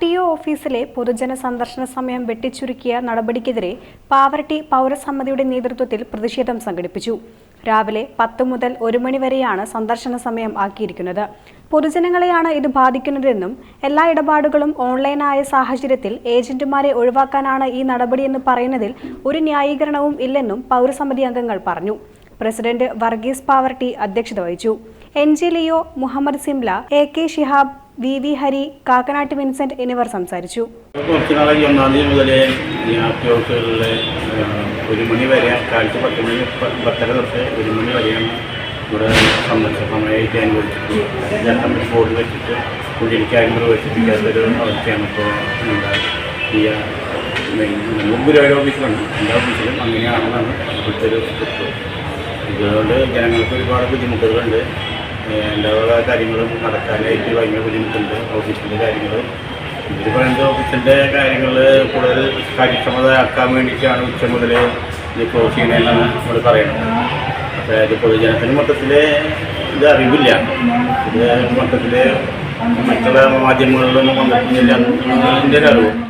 T O ഓഫീസിലെ പൊതുജന സന്ദർശന സമയം വെട്ടിച്ചുരുക്കിയ നടപടിക്കെതിരെ പാവർട്ടി പൗരസമിതിയുടെ നേതൃത്വത്തിൽ പ്രതിഷേധം സംഘടിപ്പിച്ചു. രാവിലെ പത്ത് മുതൽ ഒരു മണിവരെയാണ് സന്ദർശന സമയം ആക്കിയിരിക്കുന്നത്. പൊതുജനങ്ങളെയാണ് ഇത് ബാധിക്കുന്നതെന്നും എല്ലാ ഇടപാടുകളും ഓൺലൈനായ സാഹചര്യത്തിൽ ഏജന്റുമാരെ ഒഴിവാക്കാനാണ് ഈ നടപടിയെന്ന് പറയുന്നതിൽ ഒരു ന്യായീകരണവും ഇല്ലെന്നും പൗരസമിതി അംഗങ്ങൾ പറഞ്ഞു. പ്രസിഡന്റ് വർഗീസ് പാവർട്ടി അധ്യക്ഷത വഹിച്ചു. N G Leo Muhammad Simla A K Shihab V V Hari Kakkanatt Vincent എന്നിവർ സംസാരിച്ചു. കുറച്ച് നാളായി ഒന്നാം തീയതി മുതലേ അത്യാവശ്യങ്ങളിൽ ഒരു മണി വരെ കാലത്ത് പത്ത് മണി പത്തര തൊട്ട് ഒരു മണി വരെയാണ് ഇവിടെ സന്ദർശന സമയമായിട്ട് അനുവദിച്ചിട്ട് തമ്മിൽ ബോർഡ് വെച്ചിട്ട് കുടിയിരിക്കാരും പ്രവേശിപ്പിക്കാത്തൊരു അവസ്ഥയാണ് ഇപ്പോൾ മുമ്പ് ഒരു ഓഫീസിലാണ് എല്ലാ ഓഫീസിലും അങ്ങനെയാണെന്നാണ് ഇപ്പോഴത്തെ ഒരു ഇത്. ഇതുകൊണ്ട് ജനങ്ങൾക്ക് ഒരുപാട് ബുദ്ധിമുട്ടുകളുണ്ട്. എല്ലാ കാര്യങ്ങളും നടക്കാനായിട്ട് ഭയങ്കര ബുദ്ധിമുട്ടുണ്ട് ഓഫീസിന്റെ കാര്യങ്ങൾ ഇവർ പറയുന്നത് ഓഫീസിന്റെ കാര്യങ്ങൾ കൂടുതൽ കാര്യക്ഷമത ആക്കാൻ വേണ്ടിയിട്ടാണ് ഉച്ച മുതൽ ഇത് ക്ലോസ് ചെയ്യണമെന്നാണ് നമ്മൾ പറയുന്നത്. അപ്പോൾ ഇത് പൊതുജനത്തിന് മൊത്തത്തിൽ ഇത് അറിവില്ല. ഇത് മൊത്തത്തിൽ മറ്റുള്ള മാധ്യമങ്ങളിലൊന്നും വന്നിട്ടില്ല. എന്നതിന്റെ ഒരു അറിവ്.